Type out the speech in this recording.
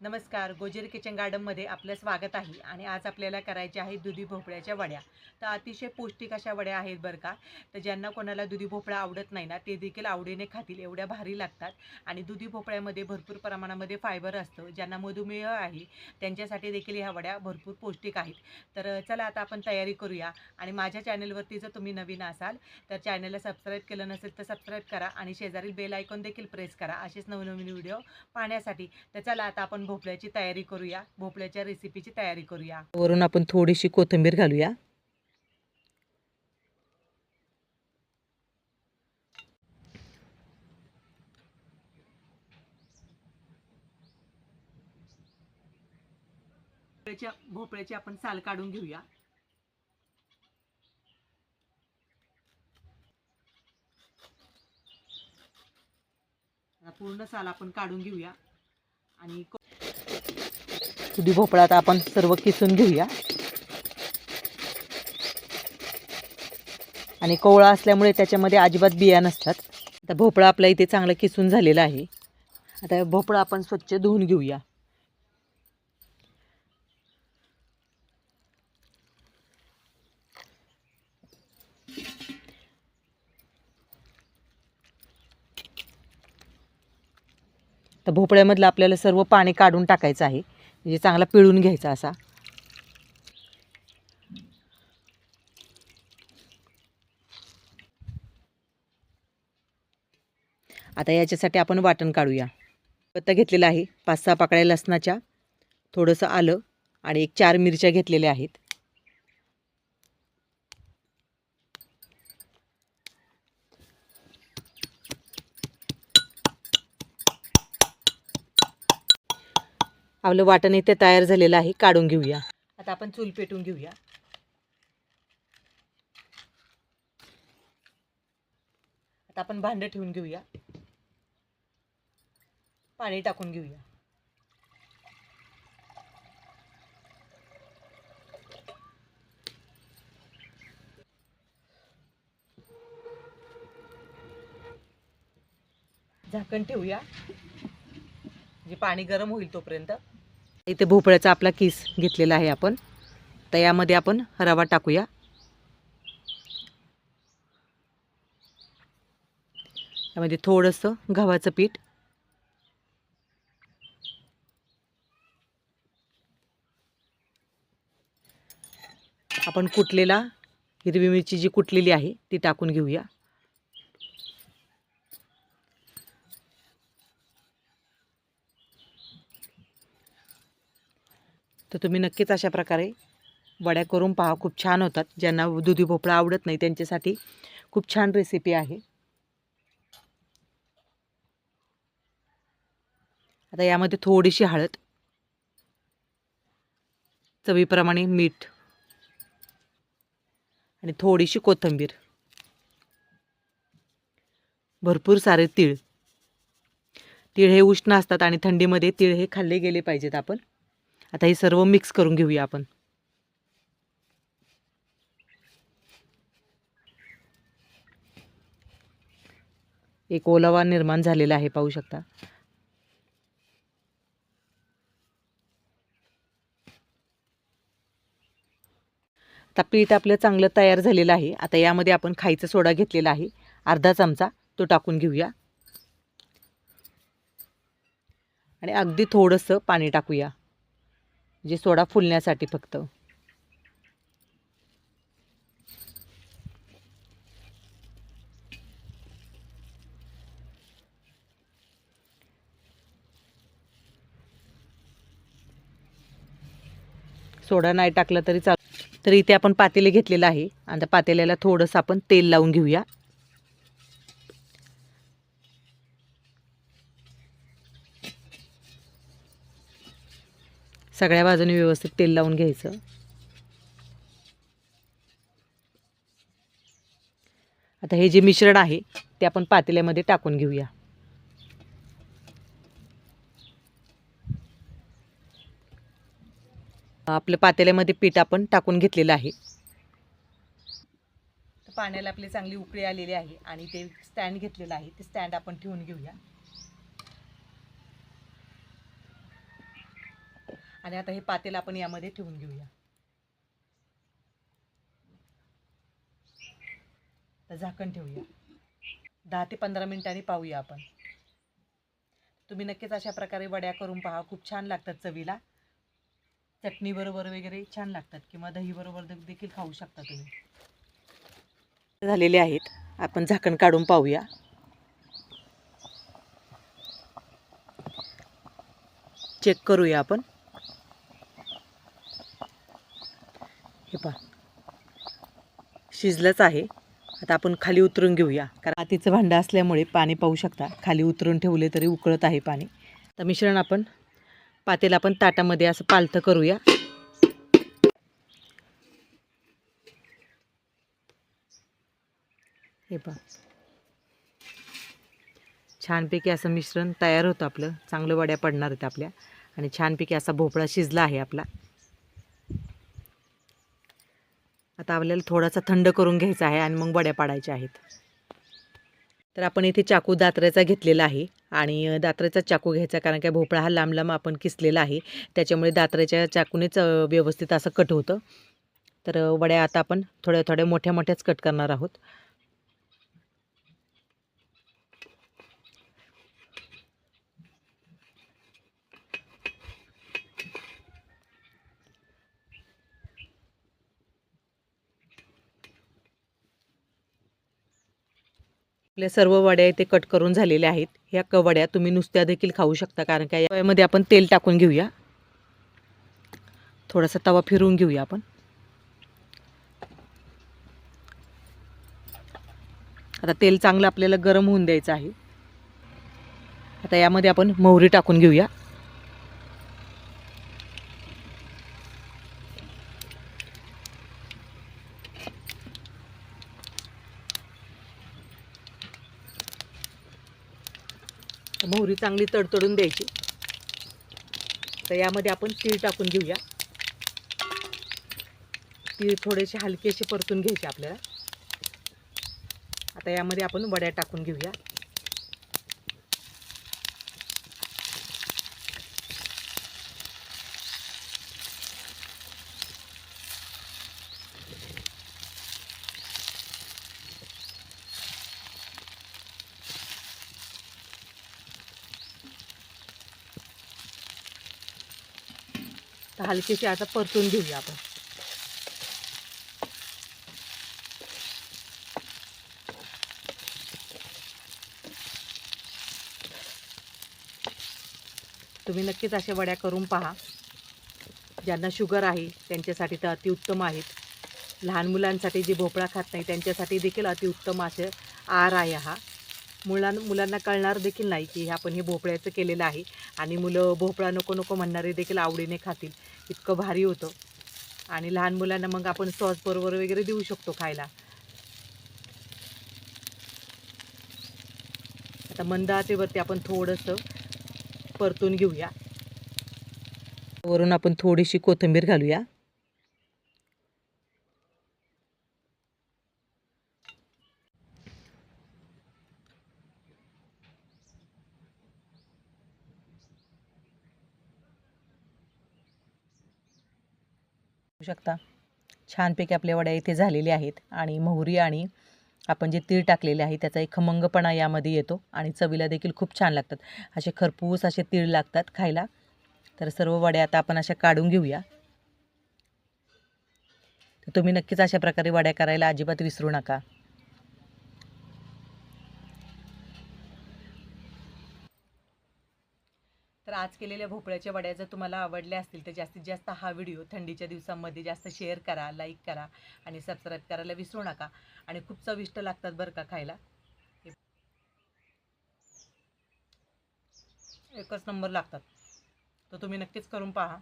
नमस्कार गोजेर किचन गार्डनमध्ये आपलं स्वागत आहे आणि आज आपल्याला करायच्या आहेत दुधी भोपळ्याच्या वड्या. तर अतिशय पौष्टिक अशा वड्या आहेत बरं का. तर ज्यांना कोणाला दुधी भोपळा आवडत नाही ना ते देखील आवडीने खातील एवढ्या भारी लागतात. आणि दुधी भोपळ्यामध्ये भरपूर प्रमाणामध्ये फायबर असतं ज्यांना मधुमेह आहे त्यांच्यासाठी देखील ह्या वड्या भरपूर पौष्टिक आहेत. तर चला आता आपण तयारी करूया. आणि माझ्या चॅनलवरती जर तुम्ही नवीन असाल तर चॅनलला सबस्क्राईब केलं नसेल तर सबस्क्राईब करा आणि शेजारील बेल आयकॉन देखील प्रेस करा असेच नवनवीन व्हिडिओ पाहण्यासाठी. तर चला आता आपण भोपळ्याची तयारी करूया. भोपळ्याच्या रेसिपीची तयारी करूया. वरून आपण थोडीशी कोथिंबीर घालूया. भोपळ्याच्या भोपळ्याची आपण साल काढून घेऊया. पूर्ण साल आपण काढून घेऊया. आणि दुधी भोपळा आता आपण सर्व किसून घेऊया. आणि कोवळा असल्यामुळे त्याच्यामध्ये अजिबात बिया नसतात. आता भोपळा आपला इथे चांगला किसून झालेला आहे. आता भोपळा आपण स्वच्छ धुवून घेऊया. तर भोपळ्यामधलं आपल्याला सर्व पाणी काढून टाकायचं आहे. म्हणजे चांगला पिळून घ्यायचा असा. आता याच्यासाठी आपण वाटण काढूया. पत्ता घेतलेला आहे पाच सहा पाकळ्या लसणाच्या थोडंसं आलं आणि एक चार मिरच्या घेतलेल्या आहेत. आपलं वाटण इथे तयार झालेलं आहे काढून घेऊया. आता आपण चूल पेटून घेऊया. आता आपण भांडं ठेवून घेऊया. पाणी टाकून घेऊया. झाकण ठेवूया. म्हणजे पाणी गरम होईल तोपर्यंत. इथे भोपळ्याचा आपला किस घेतलेला आहे आपण. तर यामध्ये आपण रवा टाकूया. यामध्ये थोडंसं गव्हाचं पीठ. आपण कुटलेला हिरवी मिरची जी कुटलेली आहे ती टाकून घेऊया. तर तुम्ही नक्कीच अशा प्रकारे वड्या करून पहा. खूप छान होतात. ज्यांना दुधी भोपळा आवडत नाही त्यांच्यासाठी खूप छान रेसिपी आहे. आता यामध्ये थोडीशी हळद चवीप्रमाणे मीठ आणि थोडीशी कोथिंबीर भरपूर सारे तीळ. तीळ हे उष्ण असतात आणि थंडीमध्ये तीळ हे खाल्ले गेले पाहिजेत आपण. आता हे सर्व मिक्स करून घेऊया आपण. एक ओलावा निर्माण झालेला आहे पाहू शकता. आता पीठ आपलं चांगलं तयार झालेलं आहे. आता यामध्ये आपण खायचा सोडा घेतलेला आहे. अर्धा चमचा तो टाकून घेऊया. आणि अगदी थोडंसं पाणी टाकूया. म्हणजे सोडा फुलण्यासाठी फक्त. सोडा नाही टाकला तरी चाल तर इथे आपण पातेले घेतलेलं आहे. आणि त्या पातेल्याला थोडंसं आपण तेल लावून घेऊया. सगळ्या बाजूने व्यवस्थित तेल लावून घ्यायचं. आता हे जे मिश्रण आहे ते आपण पातेल्यामध्ये टाकून घेऊया. आपल्या पातेल्यामध्ये पीठ आपण टाकून घेतलेलं आहे. पाण्याला आपली चांगली उकळी आलेली आहे आणि ते स्टँड घेतलेलं आहे ते स्टँड आपण ठेवून घेऊया. आणि आता हे पातेल आपण यामध्ये ठेवून घेऊया. तर झाकण ठेवूया. दहा ते पंधरा मिनिटांनी पाहूया आपण. तुम्ही नक्कीच अशा प्रकारे वड्या करून पहा. खूप छान लागतात चवीला. चटणी बरोबर वगैरे छान लागतात किंवा दही बरोबर देखील खाऊ शकता तुम्ही. झालेले आहेत. आपण झाकण काढून पाहूया. चेक करूया आपण. हे पहा. शिजलंच आहे. आता आपण खाली उतरून घेऊया. कारण मातीचं भांडं असल्यामुळे पाणी पाहू शकता. खाली उतरून ठेवले तरी उकळत आहे पाणी. तर मिश्रण आपण पातेला आपण ताटामध्ये असं पालथं करूया. हे पहा. छानपैकी असं मिश्रण तयार होतं आपलं. चांगलं वड्या पडणार आहेत आपल्या. आणि छानपैकी असा भोपळा शिजला आहे आपला. आता आपल्याला थोडासा थंड करून घ्यायचा आहे आणि मग वड्या पाडायच्या आहेत. तर आपण इथे चाकू दात्र्याचा घेतलेला आहे आणि दात्र्याचा चाकू घ्यायचा कारण काय भोपळा हा लांब लांब आपण किसलेला आहे. त्याच्यामुळे दात्र्याच्या चाकूनेच व्यवस्थित असं कट होतं. तर वड्या आता आपण थोड्या थोड्या मोठ्या मोठ्याच कट करणार आहोत. आपल्या सर्व वड्या इथे कट करून झालेल्या आहेत. ह्या कवड्या तुम्ही नुसत्या देखील खाऊ शकता कारण काय यामध्ये आपण तेल टाकून घेऊया. थोडासा तवा फिरवून घेऊया आपण. आता तेल चांगलं आपल्याला गरम होऊन द्यायचं आहे. आता यामध्ये आपण मोहरी टाकून घेऊया. मोहरी चांगली तडतडून द्यायची. तर यामध्ये आपण तीळ टाकून घेऊया. तीळ थोडेसे हलकेसे परतून घ्यायचे आपल्याला. आता यामध्ये आपण वड्या टाकून घेऊया. तर हलकीशी आता परतून घेऊया आपण. तुम्ही नक्कीच अशा वड्या करून पहा. ज्यांना शुगर आहे त्यांच्यासाठी तर अतिउत्तम आहेत. लहान मुलांसाठी जे भोपळा खात नाही त्यांच्यासाठी देखील अतिउत्तम असे आहार आहे हा. मुलां मुलांना कळणार देखील नाही की हे आपण हे भोपळ्याचं केलेलं आहे. आणि मुलं भोपळा नको नको म्हणणारे देखील आवडीने खातील. इतकं भारी होतं. आणि लहान मुलांना मग आपण सॉस बरोबर वगैरे देऊ शकतो खायला. आता मंद आचेवरती आपण थोडंसं परतून घेऊया. वरून आपण थोडीशी कोथिंबीर घालूया. शकता. छानपैकी आपल्या वड्या इथे झालेल्या आहेत आणि मोहरी आणि आपण जे तीळ टाकलेले आहे त्याचा एक खमंगपणा यामध्ये येतो आणि चवीला देखील खूप छान लागतात. असे खरपूस असे तीळ लागतात खायला. तर सर्व वड्या आता आपण अशा काढून घेऊया. तर तुम्ही नक्कीच अशा प्रकारे वड्या करायला अजिबात विसरू नका. आज केलेल्या भोपळ्याच्या वड्या जर तुम्हाला आवडल्या असतील तर जास्तीत जास्त हा व्हिडिओ थंडीच्या दिवसांमध्ये जास्त शेअर करा लाईक करा आणि सबस्क्राईब करायला विसरू नका. आणि खूप चविष्ट लागतात बरं का खायला. एकच नंबर लागतात. तर तुम्ही नक्कीच करून पहा.